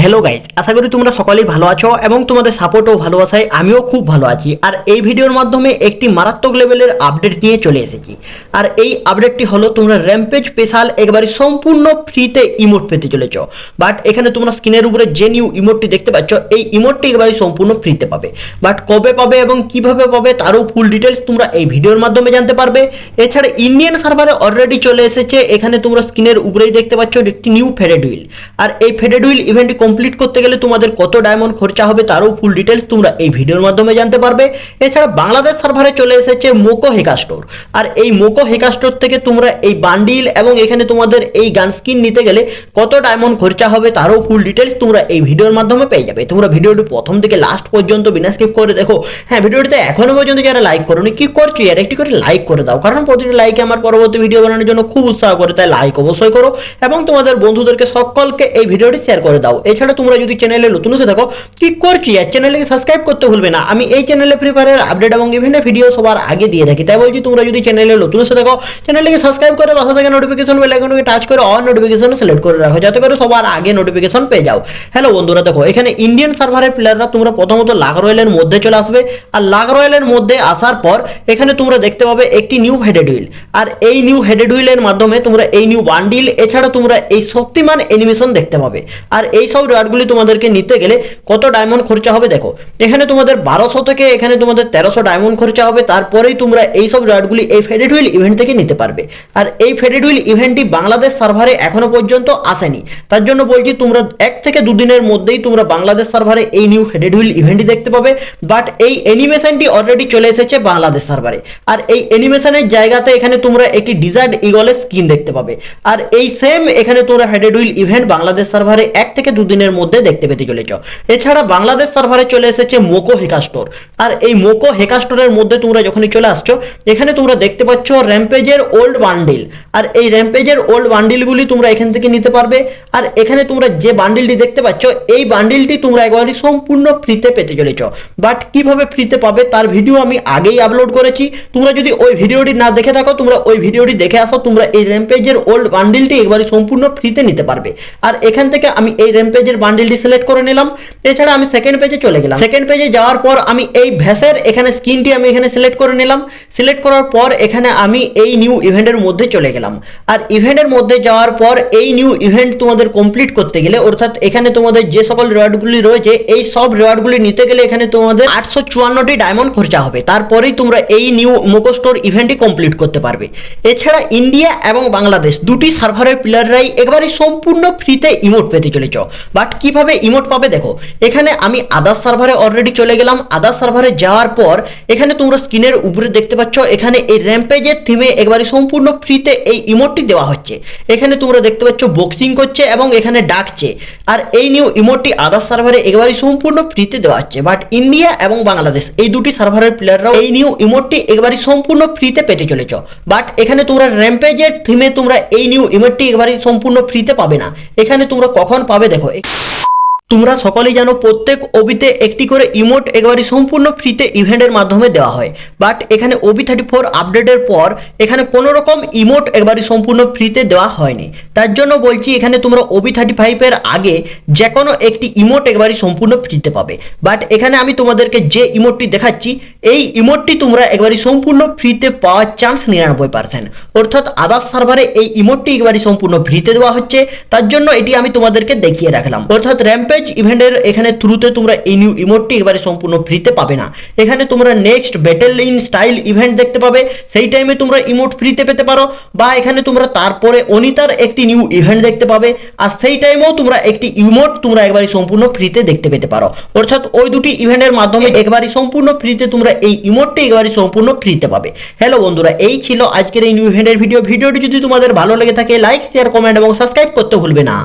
Hello guys আশা করি তোমরা সকলেই ভালো আছো এবং তোমাদের সাপোর্ট ও ভালোবাসায় আমিও খুব ভালো আছি। আর এই ভিডিওর মাধ্যমে একটি মারাত্মক লেভেলের আপডেট নিয়ে চলে এসেছি। আর এই আপডেটটি হলো তোমরা র্যাম্পেজ স্পেশাল একবারে সম্পূর্ণ ফ্রিতে ইমোট পেতে চলেছ। বাট এখানে তোমরা স্ক্রিনের উপরে যে নিউ ইমোটটি দেখতে পাচ্ছ, এই ইমোটটি একবারে সম্পূর্ণ ফ্রিতে পাবে। বাট কবে পাবে এবং কীভাবে পাবে তারও ফুল ডিটেলস তোমরা এই ভিডিওর মাধ্যমে জানতে পারবে। এছাড়া ইন্ডিয়ান সার্ভারে অলরেডি চলে এসেছে, এখানে তোমরা স্ক্রিনের উপরেই দেখতে পাচ্ছ একটি নিউ ফেডেড হুইল আর এই ফেডেড হুইল ইভেন্টটি কমপ্লিট করতে গেলে তোমাদের কত ডায়মন্ড খরচা হবে তারও ফুল ডিটেলস তোমরা এই ভিডিওর মাধ্যমে জানতে পারবে। এছাড়া বাংলাদেশ সার্ভারে চলে এসেছে মোকো হেকা স্টোর আর এই মোকো হেকা স্টোর থেকে তোমরা এই বান্ডিল এবং এখানে তোমাদের এই গান স্কিন নিতে গেলে কত ডায়মন্ড খরচা হবে তারও ফুল ডিটেলস তোমরা এই ভিডিওর মাধ্যমে পেয়ে যাবে। তোমরা ভিডিওটি প্রথম থেকে লাস্ট পর্যন্ত বিনা স্কিপ করে দেখো। হ্যাঁ ভিডিওটিতে এখনও পর্যন্ত যারা লাইক করোনি, কি করছ? আর একটি করে লাইক করে দাও। কারণ প্রতিটি লাইকে আমার পরবর্তী ভিডিও বানানোর জন্য খুব উৎসাহ করে, তাই লাইক অবশ্যই করো। এবং তোমাদের বন্ধুদেরকে সকলকে এই ভিডিওটি শেয়ার করে দাও। এছাড়া তোমরা যদি চ্যানেলে নতুন এসে থাকো কি? করছি আর চ্যানেলকে সাবস্ক্রাইব করতে ভুলবে না। আমি এই চ্যানেলে ফ্রি ফায়ারের আপডেট এবং বিভিন্ন ভিডিও সবার আগে দিয়ে থাকি। তাই বলছি, তোমরা যদি চ্যানেলে নতুন এসে থাকো চ্যানেলকে সাবস্ক্রাইব করে পাশে থেকে নোটিফিকেশন বেল টাচ করে অল নোটিফিকেশন সিলেক্ট করে রাখো, যাতে করে সবার আগে নোটিফিকেশন পেয়ে যাও। হ্যালো বন্ধুরা, দেখো, এখানে ইন্ডিয়ান সার্ভারের প্লেয়াররা তোমরা প্রথমত লাগ রয়েলের মধ্যে চলে আসবে। আর লাগ রয়েলের মধ্যে আসার পর, এখানে তোমরা দেখতে পাবে একটি নিউ হেডেড হুইল আর এই নিউ হেডেড হুইলের মাধ্যমে তোমরা এই নিউ বান্ডিল এছাড়া তোমরা এই শক্তিমান অ্যানিমেশন দেখতে পাবে। আর এই সব রিওয়ার্ডগুলি তোমাদেরকে নিতে গেলে কত ডায়মন্ড খরচা হবে দেখো। এখানে তোমাদের বারোশো থেকে এখানে তোমাদের তেরোশো ডায়মন্ড খরচা হবে, তারপরেই তোমরা এই সব রিওয়ার্ডগুলি এই ফেডেড হুইল ইভেন্ট থেকে নিতে পারবে। আর এই ফেডেড হুইল ইভেন্টটি বাংলাদেশ সার্ভারে এখনও পর্যন্ত আসেনি। তার জন্য বলছি, তোমরা এক থেকে দুদিনের মধ্যেই তোমরা বাংলাদেশ সার্ভারে এই নিউ হেডেড হুইল ইভেন্টটি দেখতে পাবে। বাট এই অ্যানিমেশনটি অলরেডি চলে এসেছে বাংলাদেশ সার্ভারে আর এই অ্যানিমেশনের জায়গাতে এখানে তোমরা একটি ডিজার্ট ইগলের স্কিন দেখতে পাবে। আর এই সেম এখানে তোমরা হেডেড হুইল ইভেন্ট বাংলাদেশ সার্ভারে এক থেকে দুদিনের মধ্যে দেখতে পেতে চলেছ। এছাড়া বাংলাদেশ সার্ভারে চলে এসেছে মোকো হেকা স্টোর আর এই মোকো হেকা স্টোরের মধ্যে তোমরা যখনই চলে আসছো, এখানে তোমরা দেখতে পাচ্ছ র্যাম্পেজের ওল্ড বান্ডিল আর এই র্যাম্পেজের ওল্ড বান্ডিলগুলি তোমরা এখান থেকে নিতে পারবে। আর এখানে তোমরা যে বান্ডিলটি দেখতে পাচ্ছ, এই বান্ডিলটি তোমরা একবারই সম্পূর্ণ ফ্রিতে পেতে চলেছ। বাট কীভাবে ফ্রিতে পাবে তার ভিডিও আমি আগেই আপলোড করেছি। তোমরা যদি ওই ভিডিওটি না দেখে থাকো, তোমরা ওই ভিডিওটি দেখে আসো, তোমরা এই র্যাম্পেজের ওল্ড বান্ডিলটি একবারই সম্পূর্ণ ফ্রিতে নিতে পারবে। আর এখান থেকে আমি এই র্যাম্পেজের বান্ডিলটি সিলেক্ট করে নিলাম। এছাড়া আমি সেকেন্ড পেজে চলে গেলাম। সেকেন্ড পেজে যাওয়ার পর আমি এই ভ্যাসের এখানে স্ক্রিনটি আমি এখানে সিলেক্ট করে নিলাম। সিলেক্ট করার পর এখানে আমি এই নিউ ইভেন্টের মধ্যে চলে গেলাম। আর ইভেন্টের মধ্যে যাওয়ার পর এই নিউ ইভেন্ট তোমাদের কমপ্লিট করতে গেলে, অর্থাৎ এখানে তোমাদের যে সকল রিওয়ার্ডগুলি রয়েছে, এই সব রিওয়ার্ডগুলি নিতে গেলে এখানে তোমাদের আটশো চুয়ান্নটি ডায়মন্ড খরচা হবে। তারপরেই তোমরা এই নিউ মোকো স্টোর ইভেন্টটি কমপ্লিট করতে পারবে। এছাড়া ইন্ডিয়া এবং বাংলাদেশ দুটি সার্ভারের প্লেয়াররাই একবারে সম্পূর্ণ ফ্রিতে ইমোট পেতে চলেছ। বাট কীভাবে ইমোট পাবে দেখো, এখানে আমি আদার সার্ভারে অলরেডি চলে গেলাম। আদার সার্ভারে যাওয়ার পর, এখানে তোমরা স্ক্রিনের উপরে দেখতে পাচ্ছ, এখানে এই র্যাম্পেজের থিমে একবারে সম্পূর্ণ ফ্রিতে এই ইমোটটি দেওয়া হচ্ছে। এখানে তোমরা দেখতে পাচ্ছ বক্সিং করছে এবং এখানে ডাকছে। আর এই নিউ ইমোটটি আদার সার্ভারে একেবারে সম্পূর্ণ ফ্রিতে দেওয়া হচ্ছে বাট ইন্ডিয়া এবং বাংলাদেশ এই দুটি সার্ভারের প্লেয়াররাও এই নিউ ইমোটটি একেবারে সম্পূর্ণ ফ্রিতে পেতে চলেছ। বাট এখানে তোমরা র্যাম্পেজের থিমে তোমরা এই নিউ ইমোটটি একেবারে সম্পূর্ণ ফ্রিতে পাবে না। এখানে তোমরা কখন পাবে দেখো। তোমরা সকলেই জানো প্রত্যেক ওবিতে একটি করে ইমোট একেবারে সম্পূর্ণ ফ্রিতে ইভেন্টের মাধ্যমে দেওয়া হয়। বাট এখানে ওবি থার্টি ফোর আপডেটের পর এখানে কোনো রকম ইমোট একবারে সম্পূর্ণ ফ্রিতে দেওয়া হয়নি। তার জন্য বলছি এখানে তোমরা ওবি থার্টি ফাইভের আগে যে কোনো একটি ইমোট একবারে সম্পূর্ণ ফ্রিতে পাবে। বাট এখানে আমি তোমাদেরকে যে ইমোটটি দেখাচ্ছি, এই ইমোটটি তোমরা একবারে সম্পূর্ণ ফ্রিতে পাওয়ার চান্স নিরানব্বই পার্সেন্ট অর্থাৎ আদার্স সার্ভারে এই ইমোটটি একবারে সম্পূর্ণ ফ্রিতে দেওয়া হচ্ছে। তার জন্য এটি আমি তোমাদেরকে দেখিয়ে রাখলাম। অর্থাৎ র্যাম্পেজ ইভেন্টের এখানে থ্রুতে তোমরা এই নিউ ইমোটটি এবারে সম্পূর্ণ ফ্রিতে পাবে না। এখানে তোমরা next battle in style event দেখতে পাবে। সেই টাইমে তোমরা ইমোট ফ্রিতে পেতে পারো বা এখানে তোমরা তারপরে অনিতার একটি নিউ ইভেন্ট দেখতে পাবে। আর সেই টাইমেও তোমরা একটি ইমোট তোমরা একবারে সম্পূর্ণ ফ্রিতে দেখতে পেতে পারো। অর্থাৎ ওই দুটি ইভেন্টের মাধ্যমে একবারে সম্পূর্ণ ফ্রিতে তোমরা এই ইমোটটি একবারে সম্পূর্ণ ফ্রিতে পাবে। হ্যালো বন্ধুরা, এই ছিল আজকের এই নিউ ইভেন্টের ভিডিও ভিডিওটি যদি তোমাদের ভালো লেগে থাকে লাইক শেয়ার কমেন্ট এবং সাবস্ক্রাইব করতে ভুলবে না।